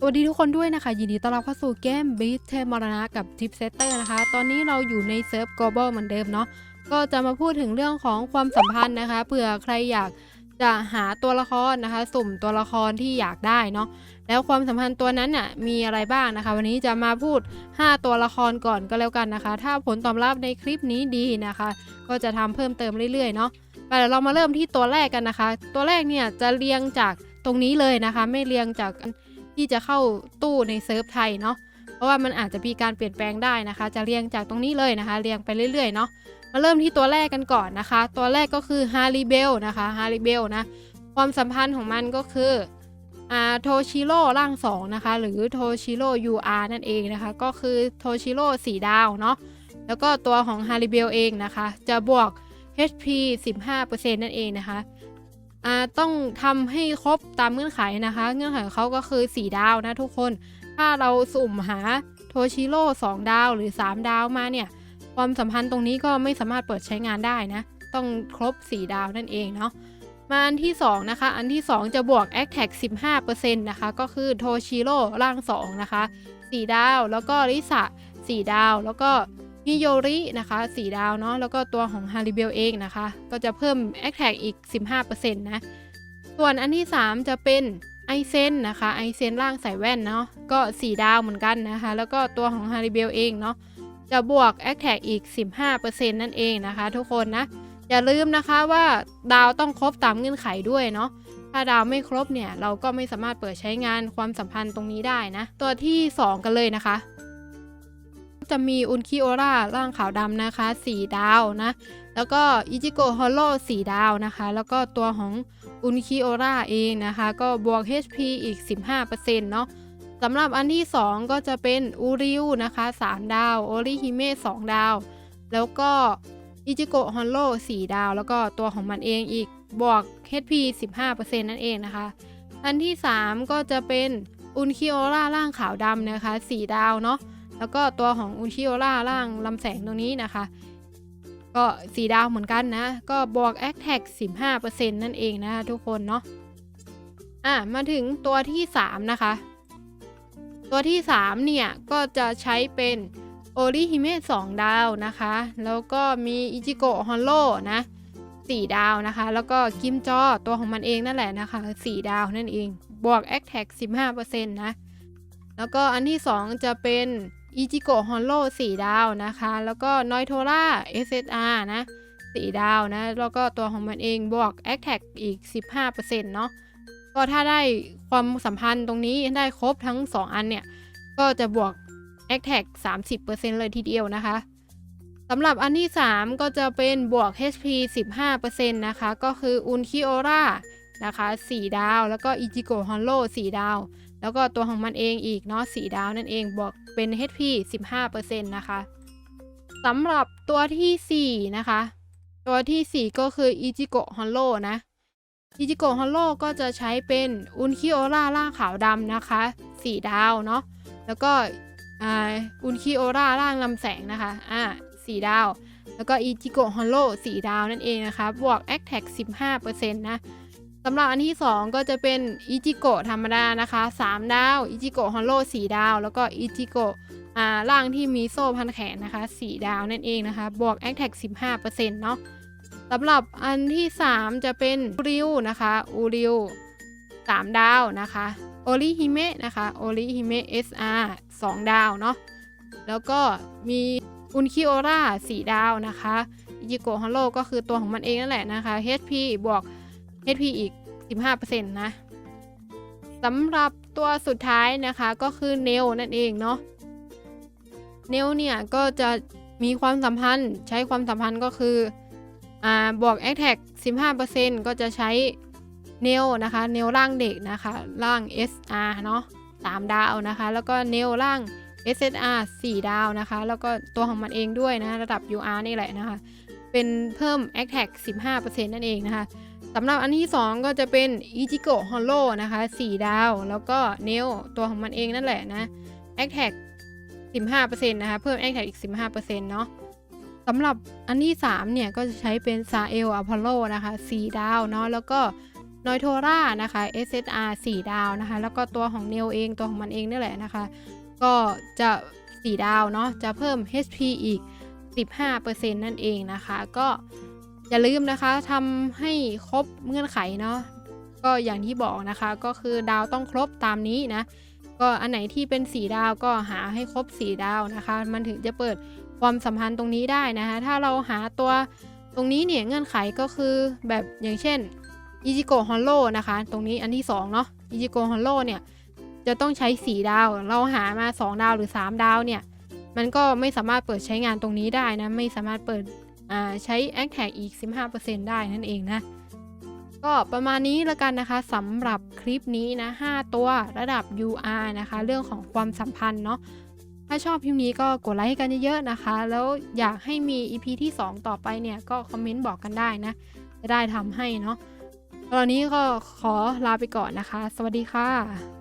สวัสดีทุกคนด้วยนะคะ ยินดีต้อนรับเข้าสู่เกม Beat เทมรณะกับ Tip Setter นะคะ ตอนนี้เราอยู่ในเซิร์ฟ Global เหมือนเดิมเนาะก็จะมาพูดถึงเรื่องของความสัมพันธ์นะคะเผื่อใครอยากจะหาตัวละครนะคะ สุ่มตัวละครที่อยากได้เนาะแล้วความสัมพันธ์ตัวนั้นน่ะมีอะไรบ้างนะคะ วันนี้จะมาพูด 5 ตัวละครก่อนก็แล้วกันนะคะ ถ้าผลตอบรับในคลิปนี้ดีนะคะ ก็จะทำเพิ่มเติมเรื่อยๆเนาะแต่เดี๋ยวเรามาเริ่มที่ตัวแรกกันนะคะ ตัวแรกเนี่ยจะเรียงจากตรงนี้เลยนะคะ ไม่เรียงจาก ที่จะเข้าตู้ในเซิร์ฟไทยเนาะเพราะว่ามันอาจจะมีการเปลี่ยนแปลงได้นะคะ จะเรียงจากตรงนี้เลยนะคะ เรียงไปเรื่อยๆเนาะมาเริ่มที่ตัวแรกกันก่อนนะคะ ตัวแรกก็คือฮาริเบลนะคะฮาริเบลนะความสัมพันธ์ของมันก็คืออ่าโทชิโร่ร่าง2นะคะหรือโทชิโร่ UR นั่นเองนะคะ ก็คือโทชิโร่4ดาวเนาะแล้วก็ตัวของฮาริเบลเองนะคะ จะบวก HP 15%นั่นเองนะคะ ต้องทำให้ครบตามเงื่อนไขนะคะ เงื่อนไขของเขาก็คือ 4 ดาวนะทุกคน ถ้าเราสุ่มหาโทชิโร่2ดาวหรือ 3 ดาวมาเนี่ย ความสัมพันธ์ตรงนี้ก็ไม่สามารถเปิดใช้งานได้นะ ต้องครบ 4 ดาวนั่นเองเนาะมาอันที่ 2 นะคะ อันที่ 2 จะบวก a c t a c 15%นะคะ ก็คือโทชิโร่ร่าง 2 นะคะ 4 ดาว แล้วก็ริสะ4ดาว แล้วก็ ฮิโยรินะคะ 4 ดาวเนาะแล้วก็ตัวของฮาริเบลเองนะคะ ก็จะเพิ่ม a c t a c อีก 15%นะส่วนอันที่ 3 จะเป็นไอเซนนะคะไอเซนร่างใส่แว่นเนาะก็ 4 ดาวเหมือนกันนะคะ แล้วก็ตัวของฮาริเบลเองเนาะจะบวก a c t a c อีก 15%นั่นเองนะคะ ทุกคนนะ อย่าลืมนะคะว่าดาวต้องครบตามเงื่อนไขด้วยเนาะถ้าดาวไม่ครบเนี่ย เราก็ไม่สามารถเปิดใช้งานความสัมพันธ์ตรงนี้ได้นะ ตัวที่ 2 กันเลยนะคะ จะมีอุนคิโอราร่างขาวดำนะคะ 4 ดาวนะ แล้วก็อิจิโกะฮอลโล4ดาวนะคะ แล้วก็ตัวของอุนคิโอราเองนะคะ ก็บวก HP อีก 15%เนาะสำหรับอันที่ 2 ก็จะเป็นอูริวนะคะ 3 ดาวโอริฮิเมะ2ดาว แล้วก็อิจิโกะฮอนโล4ดาว แล้วก็ตัวของมันเองอีกบวก HP 15%นั่นเองนะคะ อันที่ 3 ก็จะเป็นอุนคิโอราร่างขาวดำนะคะ 4 ดาวเนาะ แล้วก็ตัวของอุนคิโอราร่างลำแสงตรงนี้นะคะ ก็สีดาวเหมือนกันนะ ก็บวก a c t a c 15%นั่นเองนะทุกคนเนาะอะมาถึงตัวที่ 3 นะคะ ตัวที่ 3 เนี่ย ก็จะใช้เป็นโอริฮิเมะ2ดาวนะคะ แล้วก็มีอิจิโกะฮอนโลนะ4 ดาวนะคะ แล้วก็กิมจอตัวของมันเองนั่นแหละนะคะ 4 ดาวนั่นเอง บวก a c t a c 15%นะ แล้วก็อันที่ 2 จะเป็น อิจิโกะฮอนโล4ดาวนะคะ แล้วก็นอยโทรา SSR นะ4ดาวนะ แล้วก็ตัวของมันเองบวก a c t a c อีก 15%เนาะก็ถ้าได้ความสัมพันธ์ตรงนี้ได้ครบทั้ง 2 อันเนี่ย ก็จะบวก a c t a c 30%เลยทีเดียวนะคะสำหรับอันที่ 3 ก็จะเป็นบวก HP 15%นะคะ ก็คืออุนคิโอรานะคะ 4 ดาว แล้วก็อิจิโกะฮอนโล4ดาว แล้วก็ตัวของมันเองอีกเนาะ4ดาวนั่นเองบวกเป็น HP 15%นะคะสำหรับตัวทีสี่4 นะคะ ตัวทีสี่ 4 ก็คืออิจิโกะฮอนโลนะอิจิโกะฮอนโลก็จะใช้เป็นอุนคิโอราร่างขาวดำนะคะ4ดาวเนาะแล้วก็อุนคิโอราร่างลำแสงนะคะอ่า4ดาว แล้วก็อิจิโกะฮอนโล4ดาวนั่นเองนะคะบวก a c t a c 15%นะ สำหรับอันที่ 2 ก็จะเป็นอิจิโกะธรรมดานะคะ 3 ดาว อิจิโกะฮอนโล4ดาว แล้วก็อิจิโกะอ่าร่างที่มีโซ่พันแขนนะคะ 4 ดาวนั่นเองนะคะ บวก a c t a c 15%เนาะสำหรับอันที่ 3 จะเป็นอูริวนะคะอูริว3 ดาวนะคะโอริฮิเมะนะคะโอริฮิเมะ SR 2 ดาวเนาะแล้วก็มีอุนคิโอรา4ดาวนะคะอิจิโกะฮอนโลก็คือตัวของมันเองนั่นแหละนะคะ HP บวก HP อีก 15%นะสำหรับตัวสุดท้ายนะคะก็คือเนลนั่นเองเนาะเนลเนี่ยก็จะมีความสัมพันธ์ใช้ความสัมพันธ์ก็คืออ่าบวก a t t a c 15%ก็จะใช้เนลนะคะเนลร่างเด็กนะคะร่าง SR เนาะ3ดาวนะคะ แล้วก็เนลร่าง SSR 4 ดาวนะคะ แล้วก็ตัวของมันเองด้วยนะ ระดับ UR นี่แหละนะคะ เป็นเพิ่ม a t t a c 15%นั่นเองนะคะ สำหรับอันที่ 2 ก็จะเป็นอิจิโกะฮอลโลนะคะ 4 ดาว แล้วก็เนลตัวของมันเองนั่นแหละนะ a c t a c 15%นะคะ เพิ่ม a c t a c อีก 15%เนาะสำหรับอันที่ 3 เนี่ย ก็จะใช้เป็นซาเอลอพอลโลนะคะ 4 ดาวเนาะแล้วก็นอยโทรานะคะ SSR 4 ดาวนะคะ แล้วก็ตัวของเนลเองตัวของมันเองนี่แหละนะคะ ก็จะ 4 ดาวเนาะจะเพิ่ม HP อีก 15%นั่นเองนะคะ ก็ อย่าลืมนะคะทำให้ครบเงื่อนไขเนาะก็อย่างที่บอกนะคะก็คือดาวต้องครบตามนี้นะก็อันไหนที่เป็น4ดาวก็หาให้ครบ4ดาวนะคะ มันถึงจะเปิดความสัมพันธ์ตรงนี้ได้นะคะ ถ้าเราหาตัวตรงนี้เนี่ยเงื่อนไขก็คือแบบอย่างเช่นอิจิโกฮอลโลนะคะ ตรงนี้อันที่2เนาะอิจิโกฮอลโลเนี่ยจะต้องใช้4ดาว เราหามา 2 ดาวหรือ 3 ดาวเนี่ย มันก็ไม่สามารถเปิดใช้งานตรงนี้ได้นะ ไม่สามารถเปิด ใช้ a c t a g อีก 15%ได้นั่นเองนะ ก็ประมาณนี้แล้วกันนะคะสำหรับคลิปนี้นะ 5 ตัวระดับ UR นะคะ เรื่องของความสัมพันธ์เนาะถ้าชอบคลิปนี้ก็กดไลค์ให้กันเยอะๆนะคะ แล้วอยากให้มี EP ที่ 2 ต่อไปเนี่ย ก็คอมเมนต์บอกกันได้นะ จะได้ทำให้เนาะตอนนี้ก็ขอลาไปก่อนนะคะ สวัสดีค่ะ